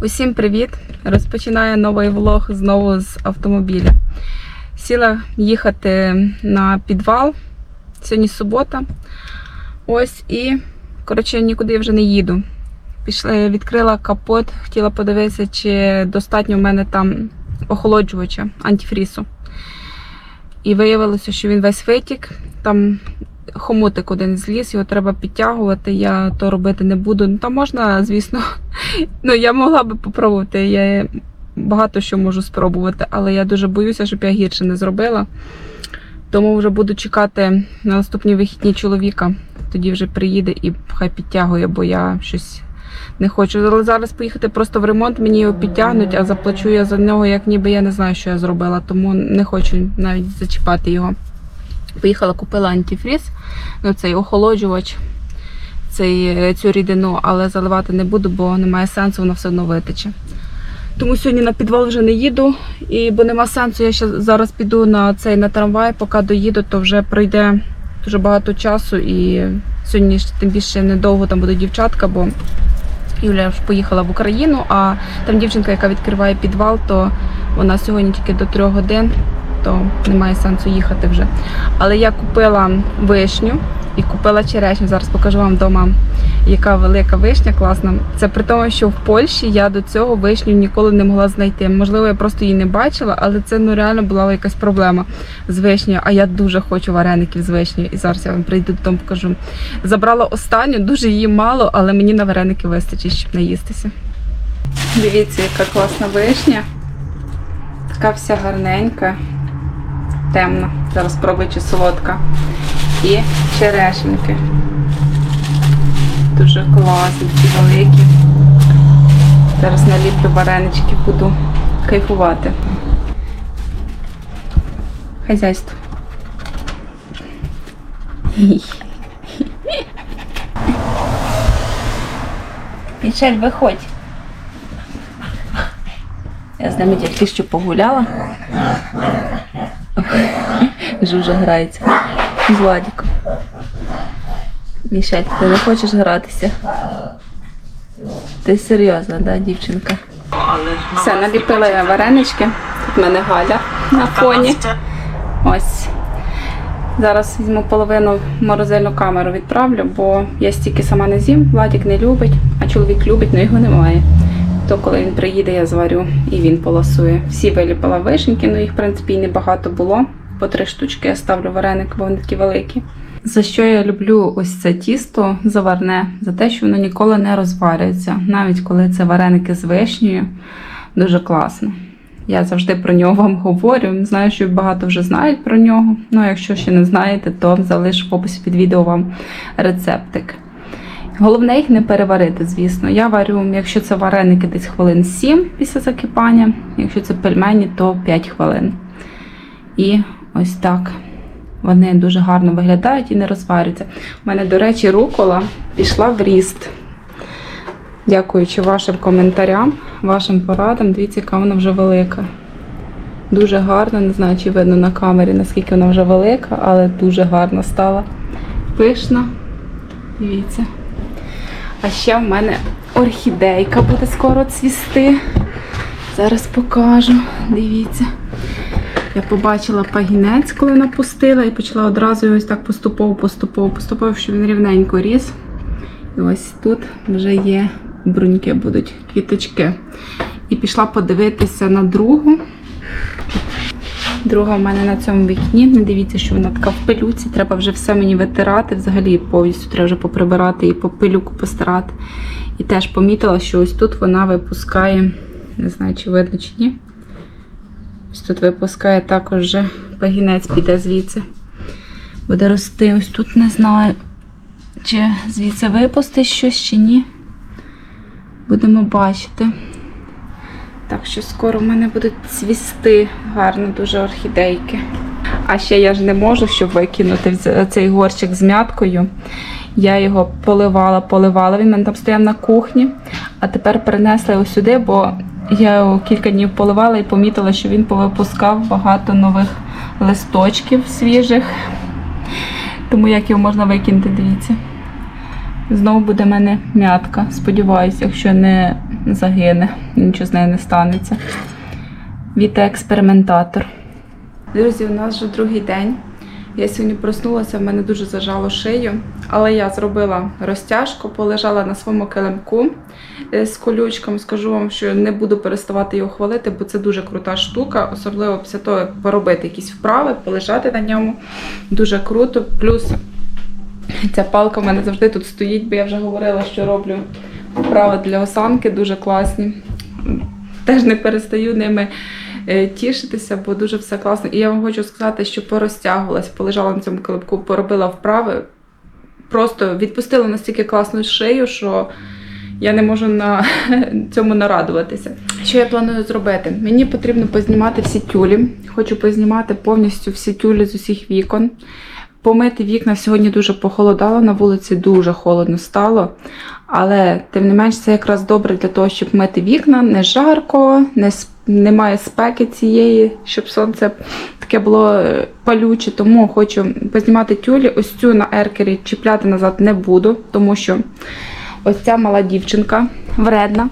Усім привіт! Розпочинаю новий влог знову з автомобіля. Сіла їхати на підвал. Сьогодні субота. Ось і, коротше, нікуди я вже не їду. Пішла, відкрила капот, хотіла подивитися, чи достатньо в мене там охолоджувача антифрісу. І виявилося, що він весь витік. Там хомутик один зліз, його треба підтягувати. Я то робити не буду. Ну, там можна, звісно, Ну, я могла би попробувати. Я багато що можу спробувати, але я дуже боюся, щоб я гірше не зробила. Тому вже буду чекати на наступні вихідні чоловіка. Тоді вже приїде і хай підтягує, бо я щось не хочу. Але зараз поїхати просто в ремонт, мені його підтягнуть, а заплачу я за нього, як ніби я не знаю, що я зробила, тому не хочу навіть зачіпати його. Поїхала, купила антифріз, ну цей охолоджувач цей, е, цю рідину, але заливати не буду, бо немає сенсу, воно все одно витече. Тому сьогодні на підвал вже не їду, і бо нема сенсу. Я ще зараз піду на цей на трамвай, поки доїду, то вже пройде дуже багато часу. І сьогодні тим більше недовго там буде дівчатка, бо Юля ж поїхала в Україну, а там дівчинка, яка відкриває підвал, то вона сьогодні тільки до трьох годин, то немає сенсу їхати вже. Але я купила вишню і купила черешню. Зараз покажу вам вдома, яка велика вишня класна. Це при тому, що в Польщі я до цього вишню ніколи не могла знайти. Можливо, я просто її не бачила, але це ну реально була якась проблема з вишнею. А я дуже хочу вареників з вишнею. І зараз я вам прийду додому покажу. Забрала останню, дуже її мало, але мені на вареники вистачить, щоб наїстися. Дивіться, яка класна вишня. Така вся гарненька, темна. Зараз спробую чи солодка. І черешеньки. Дуже класні, ці великі. Зараз наліплю варенички, буду кайфувати. Хазяйство. Мішель, виходь. Я з ними тільки що погуляла. Жужа грається з Владіком. Мішель, ти не хочеш гратися? Ти серйозна, да, дівчинка? Все, наліпила варенички. Тут в мене Галя на фоні. Ось. Зараз візьму половину морозильну камеру відправлю, бо я стільки сама не з'їм, Владік не любить, а чоловік любить, але його немає. То коли він приїде, я зварю і він полосує. Всі виліпила вишеньки, ну їх, в принципі, і небагато було. По три штучки я ставлю вареник, бо вони такі великі. За що я люблю ось це тісто заварне? За те, що воно ніколи не розварюється. Навіть коли це вареники з вишнею, дуже класно. Я завжди про нього вам говорю. Знаю, що багато вже знають про нього. Ну, якщо ще не знаєте, то залишу в описі під відео вам рецептик. Головне їх не переварити, звісно. Я варю, якщо це вареники, десь хвилин 7 після закипання, якщо це пельмені, то 5 хвилин. І ось так. Вони дуже гарно виглядають і не розварюються. У мене, до речі, рукола пішла в ріст. Дякуючи вашим коментарям, вашим порадам, дивіться, яка вона вже велика. Дуже гарна, не знаю, чи видно на камері, наскільки вона вже велика, але дуже гарна стала. Пишна. Дивіться. А ще в мене орхідейка буде скоро цвісти. Зараз покажу. Дивіться. Я побачила пагінець, коли напустила, і почала одразу ось так поступово, поступово, щоб він рівненько ріс. І ось тут вже є бруньки, будуть квіточки. І пішла подивитися на другу. Друга в мене на цьому вікні. Не дивіться, що вона така в пилюці. Треба вже все мені витирати. Взагалі повністю треба вже поприбирати і по пилюку постирати. І теж помітила, що ось тут вона випускає, не знаю, чи видно, чи ні. Ось тут випускає також вже пагінець піде звідси. Буде рости. Ось тут не знаю, чи звідси випустить щось, чи ні. Будемо бачити. Так що скоро в мене будуть цвісти гарно дуже орхідейки. А ще я ж не можу, щоб викинути цей горщик з мяткою. Я його поливала, поливала. Він мене там стояв на кухні, а тепер перенесла його сюди, бо я його кілька днів поливала і помітила, що він повипускав багато нових листочків свіжих. Тому як його можна викинути, дивіться. Знову буде в мене м'ятка. Сподіваюся, якщо не загине, нічого з нею не станеться. Віта експериментатор. Друзі, у нас вже другий день. Я сьогодні проснулася, в мене дуже зажало шию, але я зробила розтяжку, полежала на своєму килимку е, з колючком. Скажу вам, що не буду переставати його хвалити, бо це дуже крута штука, особливо після того, як поробити якісь вправи, полежати на ньому. Дуже круто. Плюс ця палка в мене завжди тут стоїть, бо я вже говорила, що роблю вправи для осанки, дуже класні. Теж не перестаю ними е, тішитися, бо дуже все класно. І я вам хочу сказати, що порозтягувалась, полежала на цьому колобку, поробила вправи. Просто відпустила настільки класну шию, що я не можу на цьому нарадуватися. Що я планую зробити? Мені потрібно познімати всі тюлі. Хочу познімати повністю всі тюлі з усіх вікон. Помити вікна сьогодні дуже похолодало, на вулиці дуже холодно стало. Але тим не менш, це якраз добре для того, щоб мити вікна. Не жарко, не, немає спеки цієї, щоб сонце таке було е, палюче. Тому хочу познімати тюлі. Ось цю на еркері чіпляти назад не буду, тому що ось ця мала дівчинка вредна,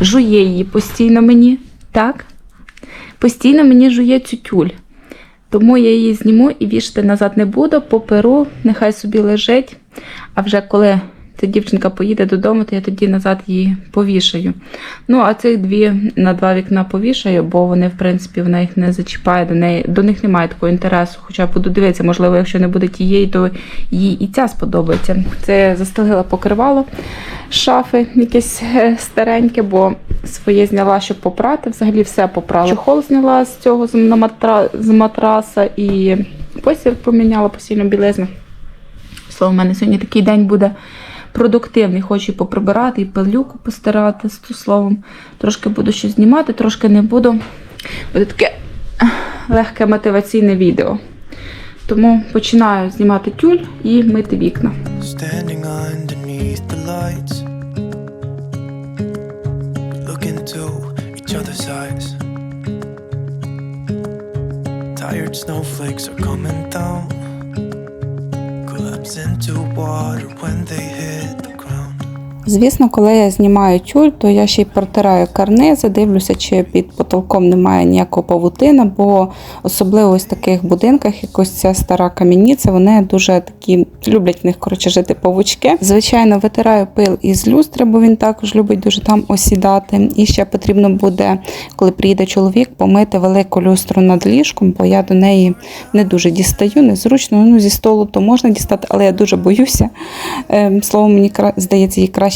жує її постійно мені. Так? Постійно мені жує цю тюль. Тому я її зніму і вішати назад не буду, поперу, нехай собі лежить. А вже коли ця дівчинка поїде додому, то я тоді назад її повішаю. Ну, а цих дві на два вікна повішаю, бо вони, в принципі, вона їх не зачіпає, до, неї, до них немає такого інтересу. Хоча буду дивитися, можливо, якщо не буде тієї, то їй і ця сподобається. Це я застелила покривало шафи, якесь е, стареньке, бо своє зняла, щоб попрати. Взагалі все попрала. Чохол зняла з цього з, матраса і постіль поміняла постільну білизну. Слово, в мене сьогодні такий день буде продуктивний. Хочу і поприбирати, і пилюку постирати з ту словом. Трошки буду щось знімати, трошки не буду. Буде таке легке мотиваційне відео. Тому починаю знімати тюль і мити вікна. Standing underneath the lights, into each other's eyes. Tired snowflakes are coming down, collapse into water when they hit. Звісно, коли я знімаю тюль, то я ще й протираю карнизи, дивлюся, чи під потолком немає ніякого павутина, бо особливо в таких будинках, як ось ця стара кам'яниця, вони дуже такі люблять в них коротше жити павучки. Звичайно, витираю пил із люстри, бо він також любить дуже там осідати. І ще потрібно буде, коли приїде чоловік, помити велику люстру над ліжком, бо я до неї не дуже дістаю, незручно. Ну, зі столу то можна дістати, але я дуже боюся. Ем, Словом, мені здається, її краще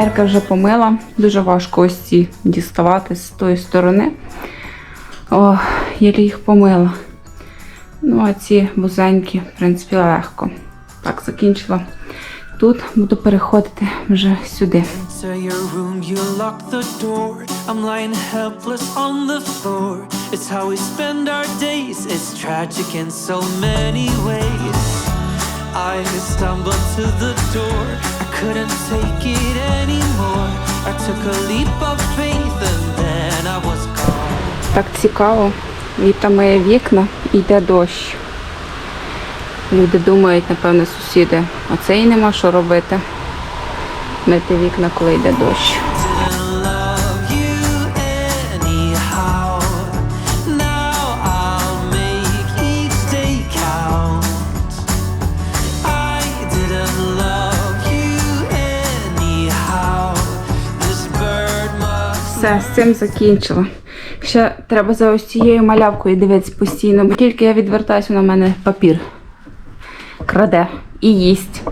Ерка вже помила, дуже важко ось ці діставати з тої сторони. О, єлі їх помила. Ну, а ці вузенькі, в принципі, легко. Так, закінчила. Тут буду переходити вже сюди. I stumbled to the door. Couldn't take it anymore. I took a leap of faith and then I was gone. Так цікаво. Віта моє вікна, йде дощ. Люди думають, напевне, сусіди, оце і нема що робити. Мити вікна, коли йде дощ. Все, з цим закінчила. Ще треба за ось цією малявкою дивитися постійно, бо тільки я відвертаюся, вона в мене папір краде і їсть.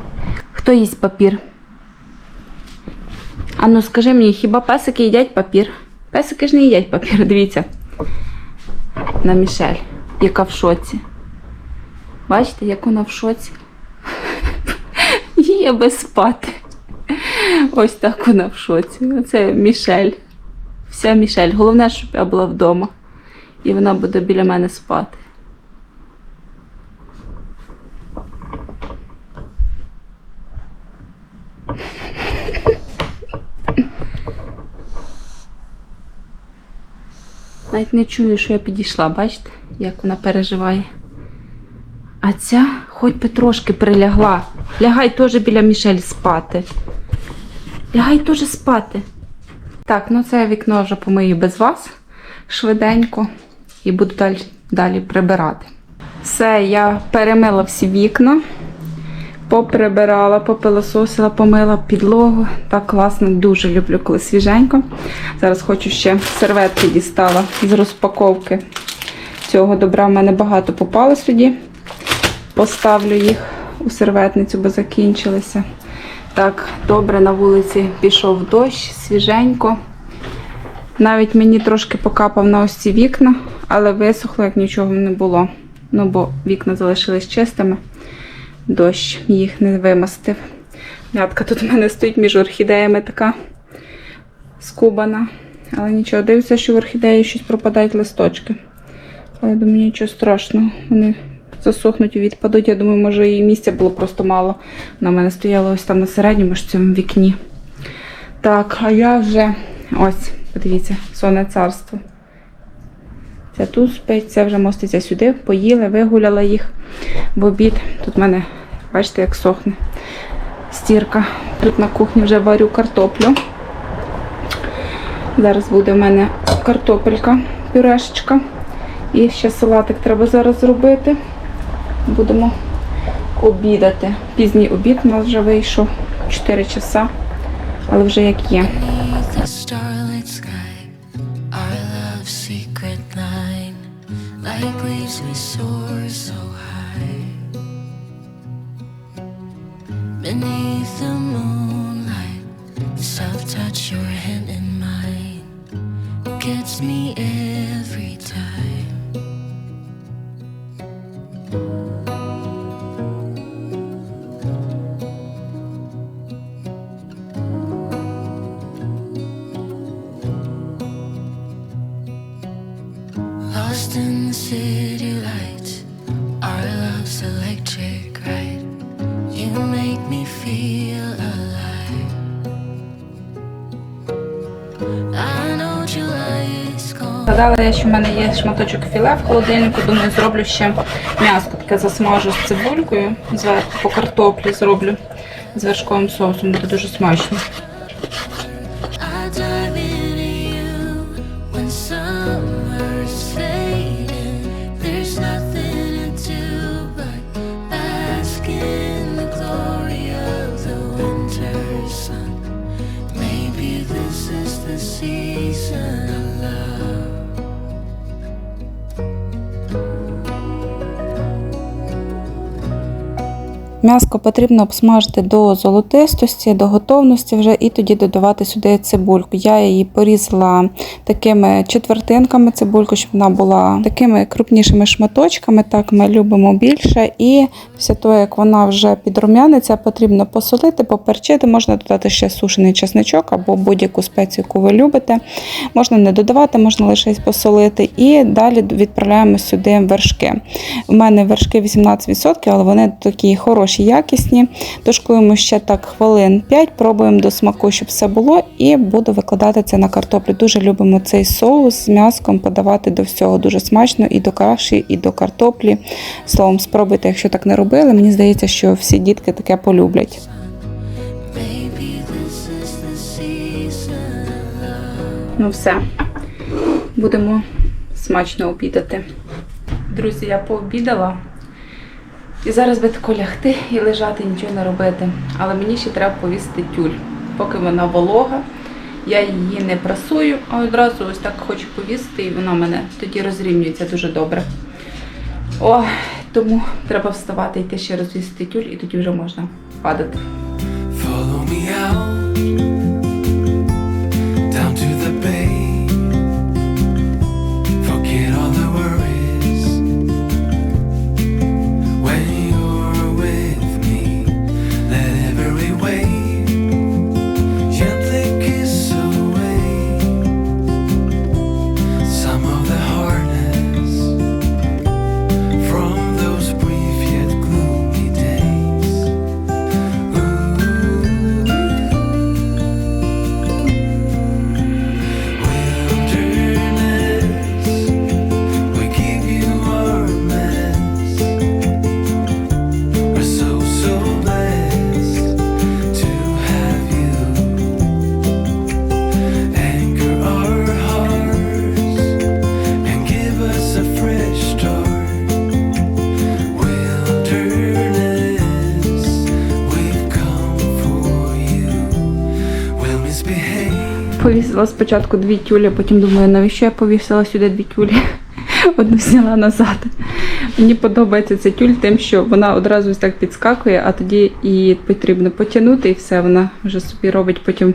Хто їсть папір? Ану, скажи мені, хіба песики їдять папір? Песики ж не їдять папір, дивіться. На Мішель, яка в шоці. Бачите, як вона в шоці? Їй аби спати. Ось так вона в шоці. Оце Мішель. Вся Мішель. Головне, щоб я була вдома. І вона буде біля мене спати. Навіть не чую, що я підійшла, бачите, як вона переживає. А ця хоч би трошки прилягла. Лягай теж біля Мішель спати. Лягай теж спати. Так, ну це вікно вже помию без вас швиденько і буду далі, далі прибирати. Все, я перемила всі вікна, поприбирала, попилососила, помила підлогу. Так класно, дуже люблю, коли свіженько. Зараз хочу ще серветки дістала з розпаковки. Цього добра в мене багато попало сюди. Поставлю їх у серветницю, бо закінчилися. Так, добре, на вулиці пішов дощ, свіженько. Навіть мені трошки покапав на ось ці вікна, але висохло, як нічого не було. Ну, бо вікна залишились чистими. Дощ їх не вимастив. М'ятка тут в мене стоїть між орхідеями така скубана. Але нічого, дивлюся, що в орхідеї щось пропадають листочки. Але думаю, нічого страшного. Вони засохнуть і відпадуть. Я думаю, може і місця було просто мало. В мене стояла ось там на середньому ж цьому вікні. Так, а я вже ось, подивіться, сонне царство. Це тут спить, це вже моститься сюди, поїли, вигуляла їх в обід. Тут в мене, бачите, як сохне стірка. Тут на кухні вже варю картоплю. Зараз буде в мене картопелька, пюрешечка. І ще салатик треба зараз зробити. Будемо обідати. Пізній обід у нас вже вийшов 4 часа, але вже як є. Я, що в мене є шматочок філе в холодильнику. Думаю, зроблю ще м'ясо таке засмажу з цибулькою. Зверху по картоплі зроблю з вершковим соусом. Буде дуже смачно. М'яско потрібно обсмажити до золотистості, до готовності вже і тоді додавати сюди цибульку. Я її порізала такими четвертинками цибульку, щоб вона була такими крупнішими шматочками. Так ми любимо більше. І після того, як вона вже підрум'яниться, потрібно посолити, поперчити. Можна додати ще сушений чесничок або будь-яку спецію, яку ви любите. Можна не додавати, можна лише посолити. І далі відправляємо сюди вершки. У мене вершки 18%, але вони такі хороші, якісні. Тушкуємо ще так хвилин 5, пробуємо до смаку, щоб все було, і буду викладати це на картоплю. Дуже любимо цей соус з м'яском подавати до всього. Дуже смачно і до каші, і до картоплі. Словом, спробуйте, якщо так не робили. Мені здається, що всі дітки таке полюблять. Ну все, будемо смачно обідати. Друзі, я пообідала. І зараз би тако лягти і лежати, нічого не робити. Але мені ще треба повісити тюль. Поки вона волога, я її не прасую, а одразу ось так хочу повісити, і вона мене тоді розрівнюється дуже добре. О, тому треба вставати, йти ще розвісити тюль, і тоді вже можна падати. Follow me out повісила спочатку дві тюлі, потім думаю, навіщо я повісила сюди дві тюлі? Одну зняла назад. Мені подобається ця тюль тим, що вона одразу так підскакує, а тоді її потрібно потягнути і все, вона вже собі робить потім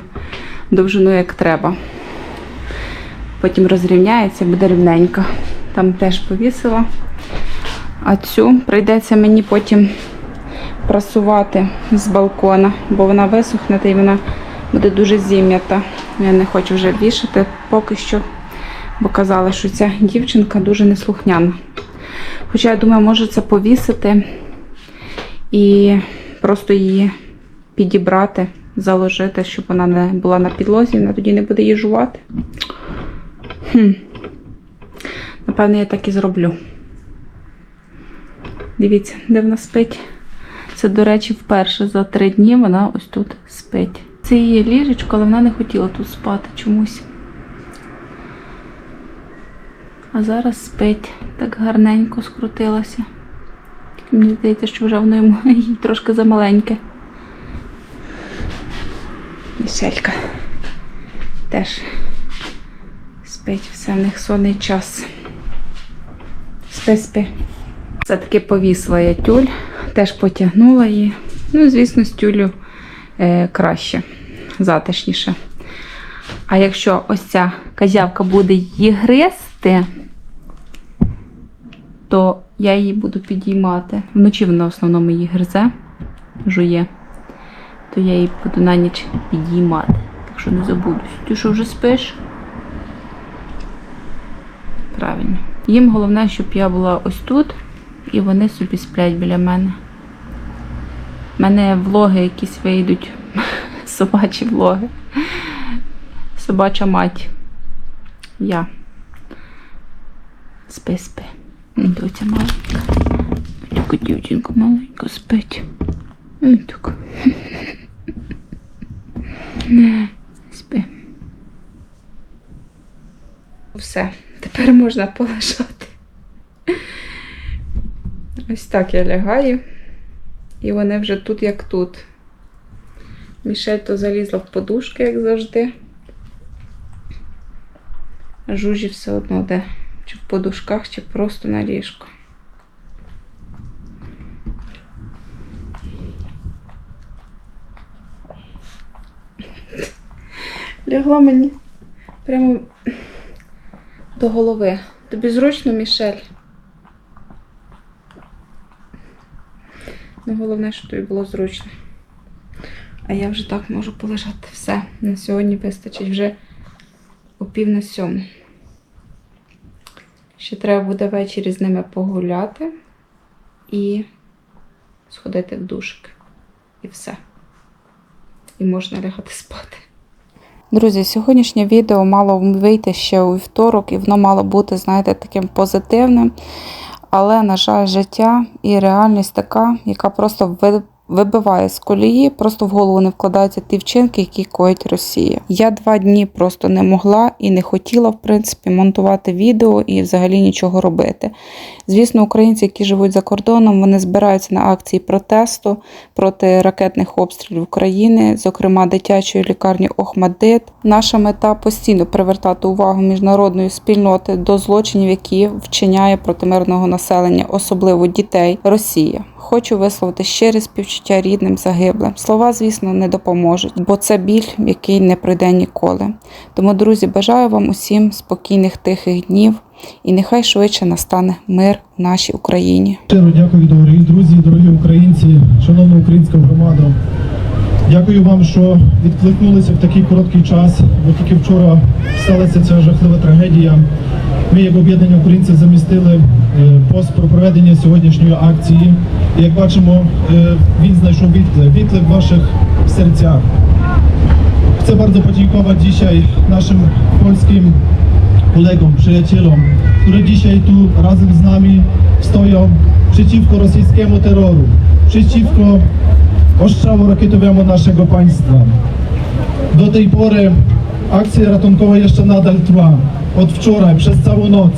довжину як треба. Потім розрівняється, буде рівненько. Там теж повісила. А цю прийдеться мені потім прасувати з балкона, бо вона висохне й вона буде дуже зім'ята. Я не хочу вже вішати поки що, бо казали, що ця дівчинка дуже неслухняна. Хоча я думаю, може це повісити і просто її підібрати, заложити, щоб вона не була на підлозі, вона тоді не буде її жувати. Хм. Напевно, я так і зроблю. Дивіться, де вона спить. Це, до речі, вперше за три дні вона ось тут спить. Це її ліжечко, але вона не хотіла тут спати чомусь. А зараз спить, так гарненько скрутилася. Мені здається, що вже воно йому їй трошки замаленьке. Мішелька теж спить, все в них сонний час. Спи, спи. Все-таки повісила я тюль, теж потягнула її. Ну, звісно, з тюлю е, краще, затишніше. А якщо ось ця козявка буде її гризти, то я її буду підіймати. Вночі вона в основному її гризе, жує, то я її буду на ніч підіймати. Так що не забудусь. Ти що вже спиш? Правильно. Їм головне, щоб я була ось тут, і вони собі сплять біля мене. У мене влоги якісь вийдуть. Собачі влоги. Собача мать. Я. Спи, спи. Доця маленька. Тільки дівчинка маленька спить. Ой, Так. Спи. Все, тепер можна полежати. Ось так я лягаю. І вони вже тут, як тут. Мішель то залізла в подушки, як завжди. А Жужі все одно де. Чи в подушках, чи просто на ліжку. Лягла мені прямо до голови. Тобі зручно, Мішель? Ну, головне, щоб тобі було зручно. А я вже так можу полежати. Все. На сьогодні вистачить вже о пів на сьому. Ще треба буде ввечері з ними погуляти і сходити в душик. І все. І можна лягати спати. Друзі, сьогоднішнє відео мало вийти ще у вівторок, і воно мало бути, знаєте, таким позитивним. Але, на жаль, життя і реальність така, яка просто вибиває з колії, просто в голову не вкладаються ті вчинки, які коїть Росія. Я два дні просто не могла і не хотіла, в принципі, монтувати відео і взагалі нічого робити. Звісно, українці, які живуть за кордоном, вони збираються на акції протесту проти ракетних обстрілів України, зокрема дитячої лікарні Охмадит. Наша мета постійно привертати увагу міжнародної спільноти до злочинів, які вчиняє проти мирного населення, особливо дітей, Росія. Хочу висловити щире співчуття рідним загиблим. Слова, звісно, не допоможуть, бо це біль, який не пройде ніколи. Тому, друзі, бажаю вам усім спокійних тихих днів і нехай швидше настане мир в нашій Україні. Щиро дякую, дорогі друзі, дорогі українці, шановна українська громада. Дякую вам, що відкликнулися в такий короткий час, бо тільки вчора сталася ця жахлива трагедія. Ми, як об'єднання українців, замістили е, пост про проведення сьогоднішньої акції. І як бачимо, е, він znajшов відклик, відклик в ваших sercach. Chcę bardzo podziękować dzisiaj naszym polskim kolegom, przyjacielom, które dzisiaj tu razem z nami stoją przeciwko rosyjskiemu terroru, przeciwko ostrzału rakietowemu naszego państwa. Do tej pory akcja ratunkowa jeszcze nadal trwa. Od wczoraj, przez całą noc.